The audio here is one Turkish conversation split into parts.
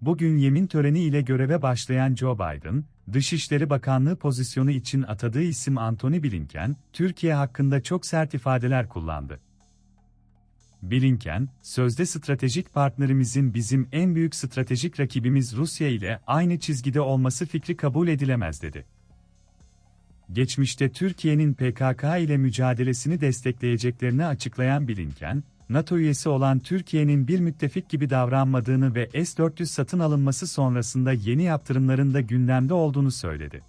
Bugün yemin töreni ile göreve başlayan Joe Biden, Dışişleri Bakanlığı pozisyonu için atadığı isim Antony Blinken, Türkiye hakkında çok sert ifadeler kullandı. Blinken, sözde stratejik partnerimizin bizim en büyük stratejik rakibimiz Rusya ile aynı çizgide olması fikri kabul edilemez dedi. Geçmişte Türkiye'nin PKK ile mücadelesini destekleyeceklerini açıklayan Blinken, NATO üyesi olan Türkiye'nin bir müttefik gibi davranmadığını ve S-400 satın alınması sonrasında yeni yaptırımların da gündemde olduğunu söyledi.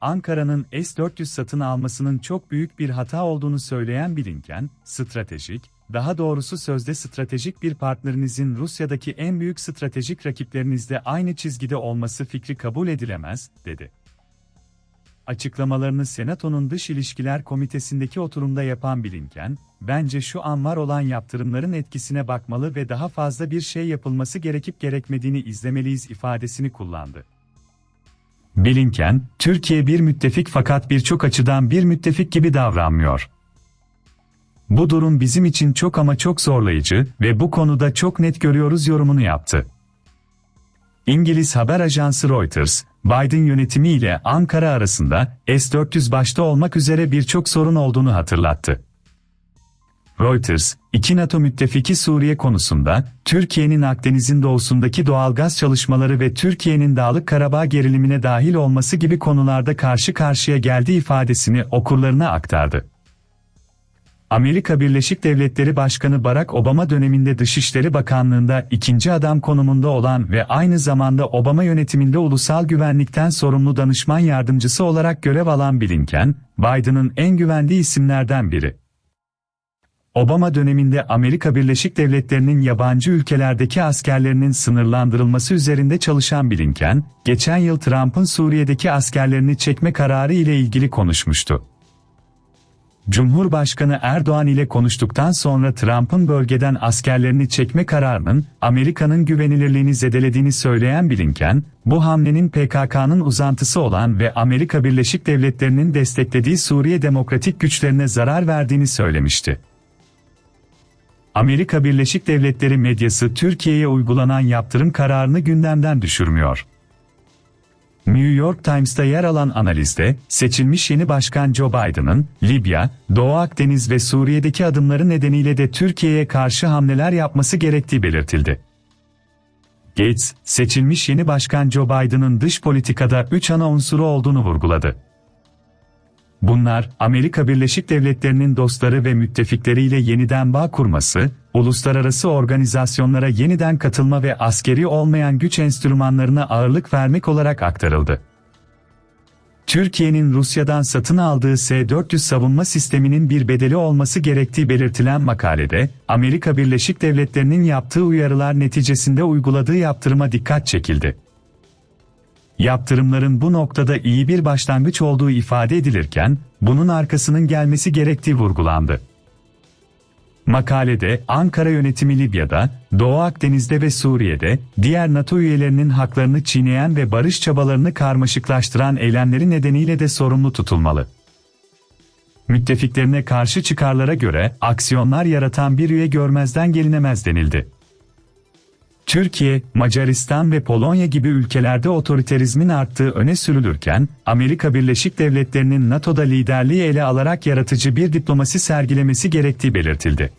Ankara'nın S-400 satın almasının çok büyük bir hata olduğunu söyleyen Blinken, stratejik, daha doğrusu sözde stratejik bir partnerinizin Rusya'daki en büyük stratejik rakiplerinizle aynı çizgide olması fikri kabul edilemez, dedi. Açıklamalarını Senato'nun Dış İlişkiler Komitesi'ndeki oturumda yapan Blinken, bence şu an var olan yaptırımların etkisine bakmalı ve daha fazla bir şey yapılması gerekip gerekmediğini izlemeliyiz ifadesini kullandı. Blinken, Türkiye bir müttefik fakat birçok açıdan bir müttefik gibi davranmıyor. Bu durum bizim için çok ama çok zorlayıcı ve bu konuda çok net görüyoruz yorumunu yaptı. İngiliz haber ajansı Reuters, Biden yönetimi ile Ankara arasında S-400 başta olmak üzere birçok sorun olduğunu hatırlattı. Reuters, iki NATO müttefiki Suriye konusunda, Türkiye'nin Akdeniz'in doğusundaki doğalgaz çalışmaları ve Türkiye'nin Dağlık Karabağ gerilimine dahil olması gibi konularda karşı karşıya geldiği ifadesini okurlarına aktardı. Amerika Birleşik Devletleri Başkanı Barack Obama döneminde Dışişleri Bakanlığında ikinci adam konumunda olan ve aynı zamanda Obama yönetiminde ulusal güvenlikten sorumlu danışman yardımcısı olarak görev alan Blinken, Biden'ın en güvendiği isimlerden biri. Obama döneminde Amerika Birleşik Devletleri'nin yabancı ülkelerdeki askerlerinin sınırlandırılması üzerinde çalışan Blinken, geçen yıl Trump'ın Suriye'deki askerlerini çekme kararı ile ilgili konuşmuştu. Cumhurbaşkanı Erdoğan ile konuştuktan sonra Trump'ın bölgeden askerlerini çekme kararının Amerika'nın güvenilirliğini zedelediğini söyleyen Blinken, bu hamlenin PKK'nın uzantısı olan ve Amerika Birleşik Devletleri'nin desteklediği Suriye Demokratik Güçlerine zarar verdiğini söylemişti. Amerika Birleşik Devletleri medyası Türkiye'ye uygulanan yaptırım kararını gündemden düşürmüyor. New York Times'ta yer alan analizde, seçilmiş yeni başkan Joe Biden'ın, Libya, Doğu Akdeniz ve Suriye'deki adımları nedeniyle de Türkiye'ye karşı hamleler yapması gerektiği belirtildi. Gates, seçilmiş yeni başkan Joe Biden'ın dış politikada üç ana unsuru olduğunu vurguladı. Bunlar, Amerika Birleşik Devletleri'nin dostları ve müttefikleriyle yeniden bağ kurması, uluslararası organizasyonlara yeniden katılma ve askeri olmayan güç enstrümanlarına ağırlık vermek olarak aktarıldı. Türkiye'nin Rusya'dan satın aldığı S-400 savunma sisteminin bir bedeli olması gerektiği belirtilen makalede, Amerika Birleşik Devletleri'nin yaptığı uyarılar neticesinde uyguladığı yaptırıma dikkat çekildi. Yaptırımların bu noktada iyi bir başlangıç olduğu ifade edilirken, bunun arkasının gelmesi gerektiği vurgulandı. Makalede Ankara yönetimi Libya'da, Doğu Akdeniz'de ve Suriye'de diğer NATO üyelerinin haklarını çiğneyen ve barış çabalarını karmaşıklaştıran eylemleri nedeniyle de sorumlu tutulmalı. Müttefiklerine karşı çıkarlara göre aksiyonlar yaratan bir üye görmezden gelinemez denildi. Türkiye, Macaristan ve Polonya gibi ülkelerde otoriterizmin arttığı öne sürülürken, Amerika Birleşik Devletleri'nin NATO'da liderliği ele alarak yaratıcı bir diplomasi sergilemesi gerektiği belirtildi.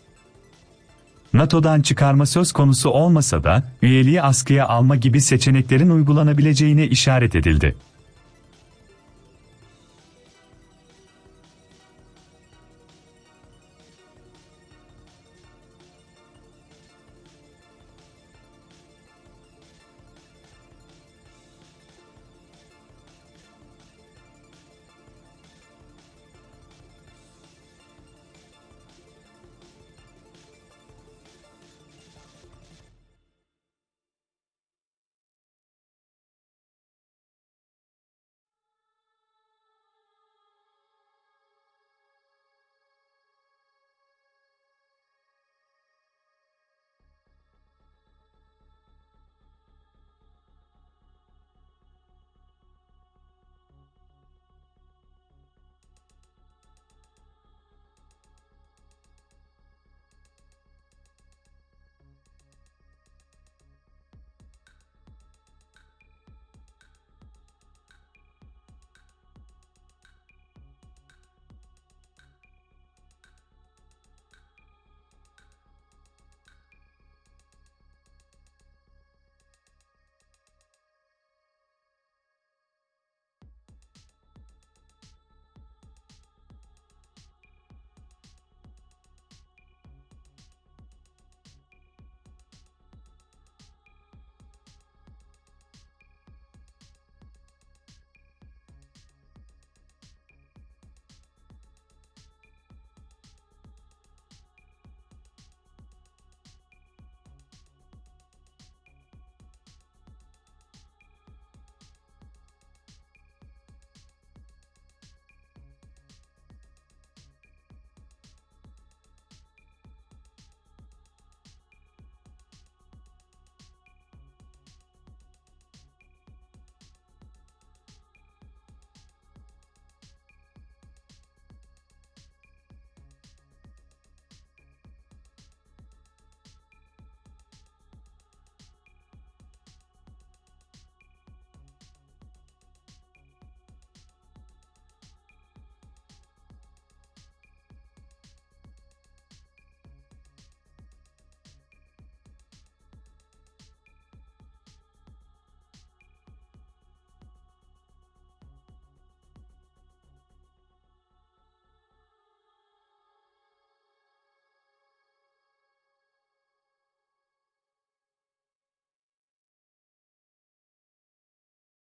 NATO'dan çıkarma söz konusu olmasa da, üyeliği askıya alma gibi seçeneklerin uygulanabileceğine işaret edildi.